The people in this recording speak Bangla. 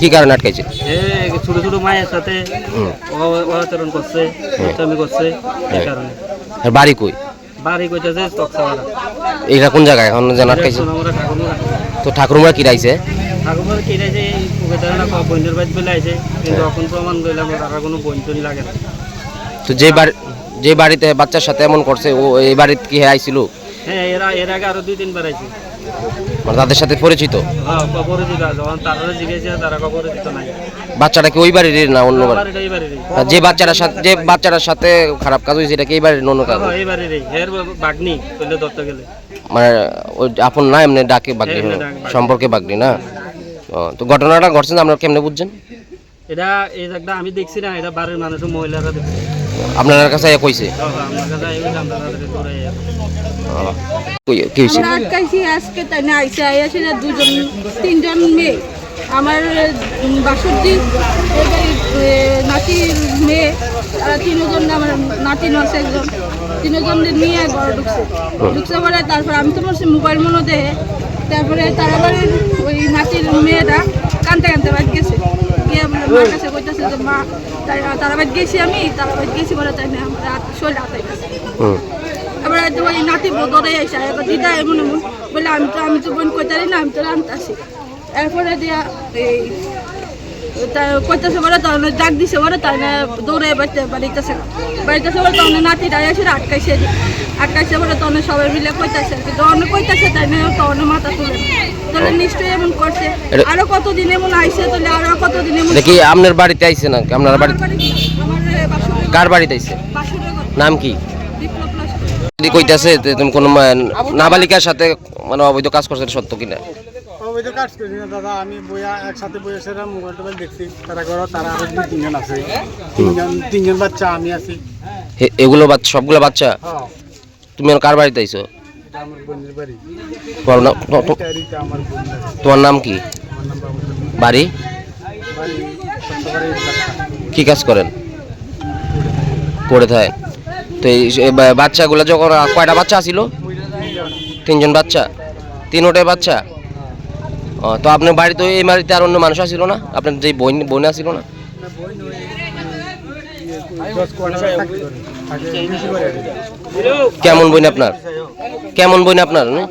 কি কারণে আটকাইছে ছোট ছোট মায়ের সাথে হুম। করছে করছে এই হ্যাঁ। কারণে। বাড়ি কই? বাড়ি কইতাছে এইটা কোন জায়গায়? এখন যেন আটকাইছে তো ঠাকুরমা কি রাইছে? ঠাকুরমা কি রাইছে? ওকে না বন্ধুর বাড়ি চলে আইছে। কিন্তু এখন প্রমাণ লইলাম তারা কোনো বই লাগে না। তো যে বাড়ি যে বাড়িতে বাচ্চার সাথে এমন করছে ও এই বাড়িতে কি আইছিল? হ্যাঁ এরা এর আগে আরও দুই তিনবার আইছে। তাদের সাথে পরিচিত? হ্যাঁ বাচ্চাটা কি ওই বাড়ির না অন্য যে বাচ্চাটার সাথে যে বাচ্চাটার সাথে খারাপ কাজ হয়েছে এটা কি এই বাড়ির অন্য কাজ হ্যাঁ মানে ওই আপন না এমনি ডাকে বাগনি এমনি হলো। ডাকে বাগনি। সম্পর্কে বাগনি না? তো ঘটনাটা ঘটছে আপনারা কেমনে বুঝছেন? এটা এই জায়গাটা আমি দেখছি না এটা বাড়ির মানুষ মহিলারা দেখছে। আপনার কাছে কইছে? কি হয়েছে আটকাইছি আজকে তাই না আইসে আইসে দুজন তিনজন মেয়ে। আমার এ, নাতির মেয়ে তারা তিনজন আমার নাতি আছে একজন। তিনজন নিয়ে ঘরে ঢুকছে। ঢুকছে পরে তারপর আমি তো বলছি মোবাইল মনে দেহে। তারপরে তারা ওই নাতির মেয়েটা কানতে কানতে বাড়ি গেছে। গিয়ে আমার মার কাছে যে মা তাই- তারা গেছি আমি তারা গেছি বলে তাই না আমার শরীর হাতাইতেছে হুম। এবার তো ওই নাতি বদরে এসে এবার দিদা এমন এমন বলে আমি তো আমি তো বোন কইতারি না আমি তো রান্তাছি। এরপরে দিয়া এই বলে তখন ডাক দিছে বলে তাই না দৌড়ে বাড়িতে বাড়িতেছে বাড়িতেছে বলে তখন নাতিটা এসে আটকাইছে আটকাইছে বলে তখন সবাই মিলে কইতাছে আর কি। তখন কইতাছে তাই না তখন মাথা তুলে তাহলে নিশ্চয়ই এমন করছে। আরও কতদিন এমন আইছে তাহলে আরও কতদিন এমন দেখি আপনার বাড়িতে আইছে না আপনার বাড়িতে কার বাড়িতে আইছে? নাম কি? যদি কইতাছে তুমি কোনো নাবালিকার সাথে মানে অবৈধ কাজ করছে সত্য কিনা? অবৈধ কাজ করি না দাদা। আমি বইয়া একসাথে বসেছিলাম মোবাইল টোবাইল দেখছি। তারা ঘর তারা আরও দুই তিনজন আছে। তিনজন তিনজন বাচ্চা আমি আছি। এগুলো বাচ্চা সবগুলো বাচ্চা? হ্যাঁ। তুমি কার বাড়িতে আইছো? তোমার নাম তোমার কি? বাড়ি? কি কাজ করেন? করে থাকেন। তো এই বাচ্চাগুলো যখন কয়টা বাচ্চা ছিল? তিনজন বাচ্চা? তিনোটাই বাচ্চা? ও তো আপনার বাড়িতে এই বাড়িতে আর অন্য মানুষ আসছিল না? আপনার যে বোন বোন আসছিল না। কেমন বোন আপনার? কেমন বোন আপনার হুম?